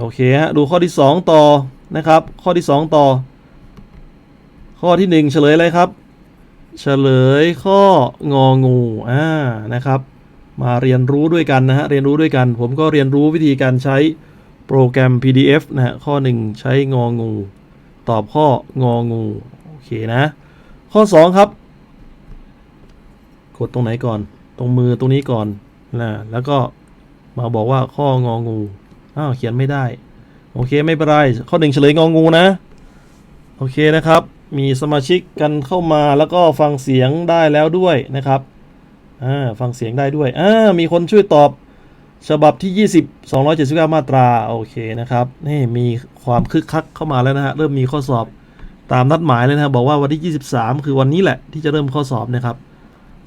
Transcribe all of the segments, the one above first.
โอเคฮะดูข้อที่ 2 ต่อนะครับ ข้อที่ 2 ต่อ ข้อที่ 1 เฉลยอะไรครับ เฉลยข้ององูอ่านะครับ มาเรียนรู้ด้วยกันนะฮะเรียนรู้ด้วยกัน ผมก็เรียนรู้วิธีการใช้โปรแกรม PDF นะฮะข้อ 1 ใช้งองู ตอบข้ององูโอเคนะ ข้อ 2 ครับ กดตรงไหนก่อน ตรงมือตรงนี้ก่อนนะแล้วก็มาบอกว่าข้ององู อ้าวเขียนไม่ได้ โอเคไม่เป็นไร ข้อหนึ่งเฉลยงองูนะ โอเคนะครับ มีสมาชิกกันเข้ามาแล้วก็ฟังเสียงได้แล้วด้วยนะครับอ่าฟังเสียงได้ด้วยอ่ามีคนช่วยตอบฉบับที่ 20 279 มาตรา โอเคนะครับ นี่มีความคึกคักเข้ามาแล้วนะฮะ เริ่มมีข้อสอบตามนัดหมายเลยนะบอกว่าวันที่ 23 คือวันนี้แหละ ที่จะเริ่มข้อสอบนะครับ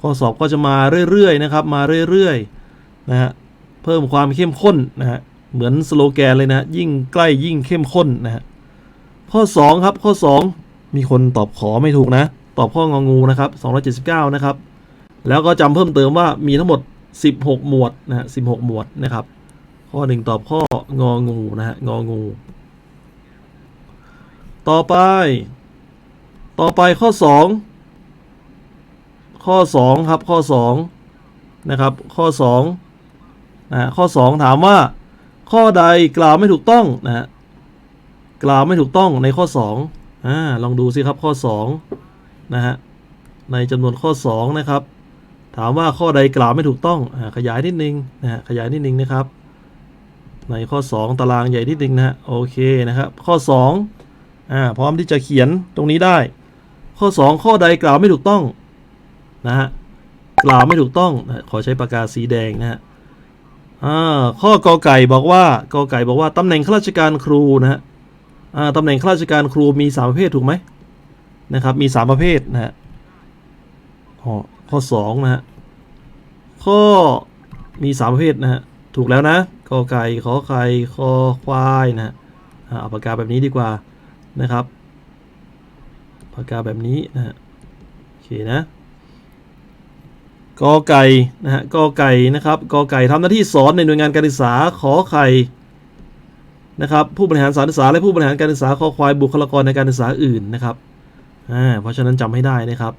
ข้อสอบก็จะมาเรื่อยๆนะครับ มาเรื่อยๆนะฮะ เพิ่มความเข้มข้นนะฮะ เหมือนสโลแกนเลยนะ ยิ่งใกล้ยิ่งเข้มข้นนะฮะข้อ 2 ครับข้อ 2 มีคนตอบขอไม่ถูกนะ ตอบข้ององูนะครับ279 นะครับ แล้วก็จำเพิ่มเติมว่ามีทั้งหมด 16 หมวดนะฮะ16 หมวดนะครับ ข้อ 1 ตอบข้ององูนะฮะงองู ต่อไป ต่อไปข้อ 2 ข้อ 2 ครับข้อ 2 นะครับ ข้อ2นะข้อ 2 ถามว่า ข้อใดกล่าวไม่ถูกต้องนะฮะกล่าวไม่ถูกต้องในข้อ2อ่าลองดูสิครับข้อ2นะฮะในจำนวนข้อ2นะครับ ถามว่าข้อใดกล่าวไม่ถูกต้องอ่าขยายนิดนึงนะฮะขยายนิดนึงนะครับ ในข้อ 2 ตารางใหญ่นิดนึงนะฮะโอเคนะครับ ข้อ2อ่าพร้อมที่จะเขียนตรงนี้ได้ ข้อ 2 ข้อใดกล่าวไม่ถูกต้องนะฮะกล่าวไม่ถูกต้องนะขอใช้ปากกาสีแดงนะฮะ อ่าข้อกอไก่บอกว่ากอไก่บอกว่าตำแหน่งข้าราชการครูนะฮะอ่าตำแหน่งข้าราชการครูมีสามประเภทถูกไหมนะครับมีสามประเภทนะฮะอ๋อข้อสองนะฮะข้อมีสามประเภทนะฮะถูกแล้วนะกอไก่ขอไข่คอควายนะฮะเอาปากกาแบบนี้ดีกว่านะครับปากกาแบบนี้นะฮะโอเคนะ กอไก่นะฮะกอไก่นะครับกอไก่ทำหน้าที่สอนในหน่วยงานการศึกษาขอไข่นะครับผู้บริหารสารศึกษาและผู้บริหารการศึกษาขอควายบุคลากรในการศึกษาอื่นนะครับอ่าเพราะฉะนั้นจำให้ได้นะครับ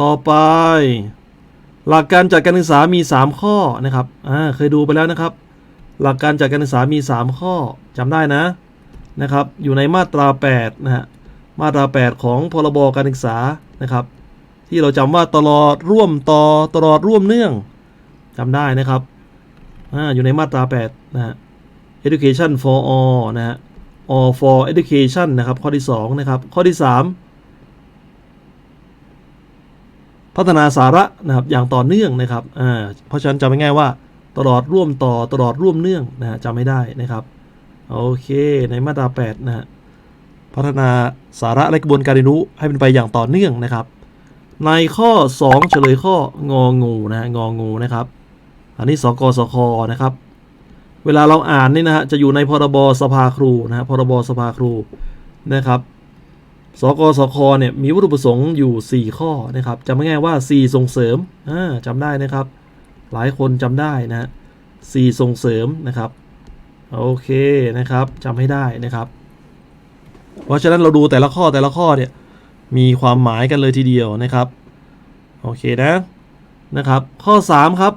ต่อไป หลักการจัดการศึกษามี 3 ข้อนะครับอ่าเคยดูไปแล้วนะครับ หลักการจัดการศึกษามี 3 ข้อจำได้นะนะครับ อยู่ในมาตรา8นะฮะมาตรา 8 ของพรบการศึกษานะครับ ที่เราจำว่าตลอดร่วมต่อตลอดร่วมเนื่องจำได้นะครับออยู่ในมาตรา 8 นะฮะ education for all นะฮะ all for education นะครับ ข้อที่ 2 นะครับ ข้อที่ 3 พัฒนาสาระนะครับ อย่างต่อเนื่องนะครับอ่าเพราะฉะนั้นจำง่ายๆว่า ตลอดร่วมต่อตลอดร่วมเนื่องนะฮะจำไม่ได้นะครับโอเค ในมาตรา 8 นะฮะพัฒนาสาระและกระบวนการเรียนรู้ให้เป็นไปอย่างต่อเนื่องนะครับ ในข้อ 2 เฉลยข้ององูนะฮะงองูนะครับ อันนี้สกสคนะครับ เวลาเราอ่านนี่นะฮะจะอยู่ในพรบสภาครูนะฮะพรบสภาครูนะครับสกสคเนี่ยมีวัตถุประสงค์อยู่ 4 ข้อนะครับจำง่ายว่า 4 ส่งเสริมอ่าจำได้นะครับ หลายคนจำได้นะฮะ4ส่งเสริมนะครับโอเคนะครับจำให้ได้นะครับ เพราะฉะนั้นเราดูแต่ละข้อแต่ละข้อเนี่ย มีความหมายกันเลยทีเดียวนะครับ โอเคนะนะครับ ข้อ 3 ครับ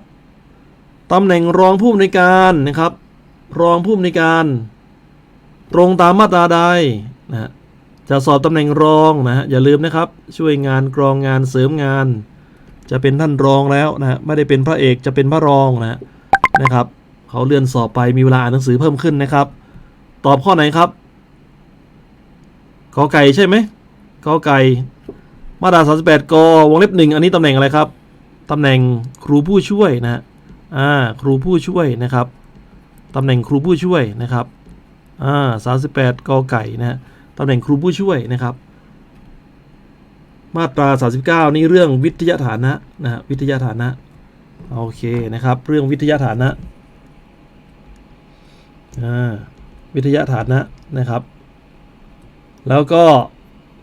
ตำแหน่งรองผู้อำนวยการนะครับ รองผู้อำนวยการ ตรงตามมาตราใดนะจะสอบตำแหน่งรองนะฮะอย่าลืมนะครับ ช่วยงานกรองงานเสริมงาน จะเป็นท่านรองแล้วนะฮะไม่ได้เป็นพระเอกจะเป็นพระรองนะฮะนะครับเขาเลื่อนสอบไปมีเวลาอ่านหนังสือเพิ่มขึ้นนะครับ ตอบข้อไหนครับกอไก่ใช่ไหม กอไก่มาตรา38กวงเล็บหนึ่งอันนี้ตำแหน่งอะไรครับตำแหน่งครูผู้ช่วยนะอ่าครูผู้ช่วยนะครับตำแหน่งครูผู้ช่วยนะครับอ่า38กอไก่นะตำแหน่งครูผู้ช่วยนะครับ มาตรา 39 นี่เรื่องวิทยาฐานะนะฮะวิทยาฐานะโอเคนะครับ เรื่องวิทยาฐานะอ่าวิทยาฐานะนะครับ แล้วก็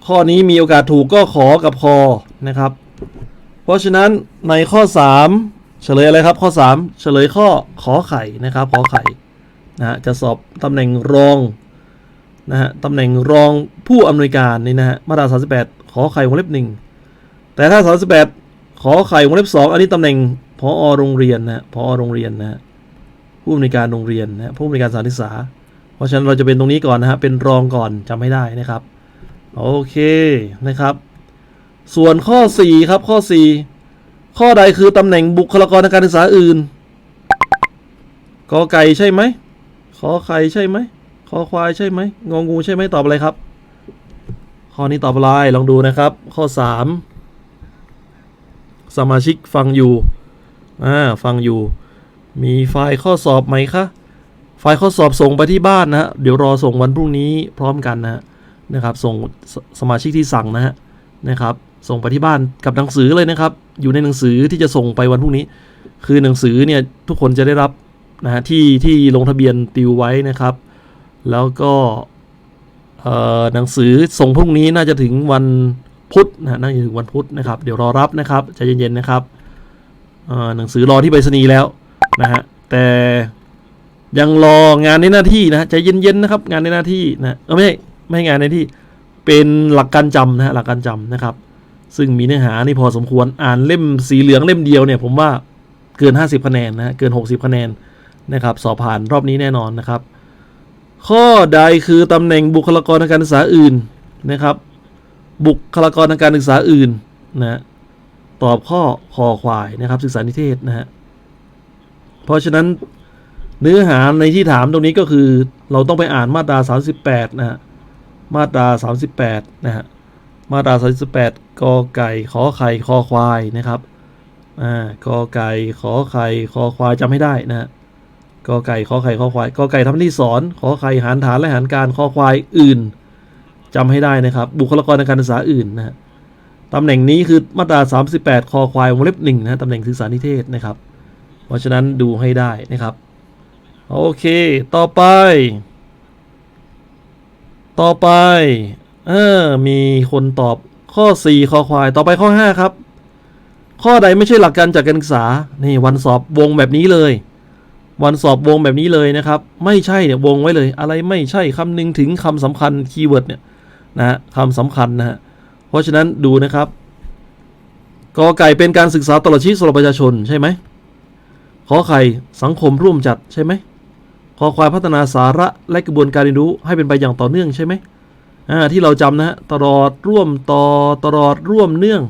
ข้อนี้มีโอกาสถูกก็ขอกับคอนะครับ เพราะฉะนั้นในข้อเฉลยอะไรครับข้อ 3 เฉลยข้อขอไข่นะครับขอไข่นะฮะจะสอบตำแหน่งรองนะฮะตำแหน่งรองผู้อำนวยการนี่นะฮะมาตรา38 ขอไข่วงเล็บหนึ่งแต่ถ้า 38 ขอไข่วงเล็บสองอันนี้ตำแหน่งพอโรงเรียนนะฮะพอโรงเรียนนะฮะผู้อำนวยการโรงเรียนนะฮะผู้อำนวยการสถานศึกษา เพราะฉะนั้นเราจะเป็นตรงนี้ก่อนนะฮะเป็นรองก่อนจำไม่ได้นะครับ โอเคนะครับ ส่วนข้อ 4 ครับข้อ 4 ข้อใดคือตำแหน่งบุคลากรทางการศึกษาอื่นกอไก่ใช่ไหมขอไข่ใช่ไหมขอควายใช่ไหมงองูใช่ไหมตอบอะไรครับ ข้อนี้ตอบอะไรลองดูนะครับ ข้อ 3 สมาชิกฟังอยู่อ่าฟังอยู่ มีไฟล์ข้อสอบไหมคะไฟล์ข้อสอบส่งไปที่บ้านนะฮะเดี๋ยวรอส่งวันพรุ่งนี้พร้อมกันนะฮะ นะครับ ส่งสสมาชิกที่สั่งนะฮะนะครับ ส่งไปที่บ้านกับหนังสือเลยนะครับ อยู่ในหนังสือที่จะส่งไปวันพรุ่งนี้ คือหนังสือเนี่ยทุกคนจะได้รับนะฮะที่ที่ลงทะเบียนติวไว้นะครับ แล้วก็เอ่อหนังสือส่งพรุ่งนี้น่าจะถึงวันพุธนะน่าจะถึงวันพุธนะครับ เดี๋ยวรอรับนะครับใจเย็นๆนะครับเอ่อหนังสือรอที่ไปรษณีย์แล้วนะฮะแต่ยังรองานในหน้าที่นะฮะใจเย็นๆนะครับ งานในหน้าที่นะเออไม่ใช่ ไม่ใช่งานในที่เป็นหลักการจำนะฮะหลักการจำนะครับ ซึ่งมีเนื้อหานี่พอสมควรอ่านเล่มสีเหลืองเล่มเดียวเนี่ย ผมว่าเกิน 50 คะแนนนะเกิน 60 คะแนนนะครับ สอบผ่านรอบนี้แน่นอนนะครับ ข้อใดคือตำแหน่งบุคลากรทางการศึกษาอื่นนะครับ บุคลากรทางการศึกษาอื่นนะฮะตอบข้อคอควายนะครับ ศึกษานิเทศนะฮะเพราะฉะนั้นเนื้อหาในที่ถามตรงนี้ก็คือเราต้องไปอ่านมาตรา 38 นะฮะ มาตรา 38 นะฮะ มาตรา 38กอไก่ ขอไข่ คอควายนะครับ อ่า กอไก่ ขอไข่ คอควายจำให้ได้นะฮะ กอไก่ ขอไข่ คอควาย กอไก่ทำหน้าที่สอน ขอไข่หารฐานและหารการ คอควายอื่นจำให้ได้นะครับ บุคลากรทางการศึกษาอื่นนะฮะตำแหน่งนี้คือมาตรา 38 คอควายวงเล็บหนึ่งนะฮะตำแหน่งศึกษานิเทศนะครับ เพราะฉะนั้นดูให้ได้นะครับ โอเค ต่อไป ต่อไป เออ มีคนตอบข้อ 4 คอควาย ต่อไปข้อ 5 ครับ ข้อใดไม่ใช่หลักการจัดการศึกษา นี่วันสอบวงแบบนี้เลย วันสอบวงแบบนี้เลยนะครับ ไม่ใช่เนี่ยวงไว้เลย อะไรไม่ใช่คำนึงถึงคำสำคัญคีย์เวิร์ดเนี่ยนะฮะคำสำคัญนะฮะ เพราะฉะนั้นดูนะครับกอไก่เป็นการศึกษาตลอดชีวิตสำหรับประชาชนใช่ไหมขอไข่สังคมร่วมจัดใช่ไหม ขอควายพัฒนาสาระและกระบวนการเรียนรู้ให้เป็นไปอย่างต่อเนื่องใช่ไหมที่เราจำนะฮะตลอดร่วมต่อตลอดร่วมเนื่อง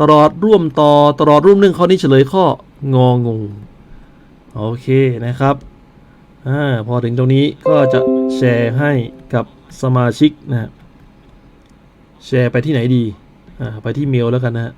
ตลอดร่วมต่อตลอดร่วมเนื่องข้อนี้เฉลยข้ององูโอเคนะครับอพอถึงตรงนี้ก็จะแชร์ให้กับสมาชิกนะฮะแชร์ไปที่ไหนดีไปที่เมลแล้วกันนะฮะ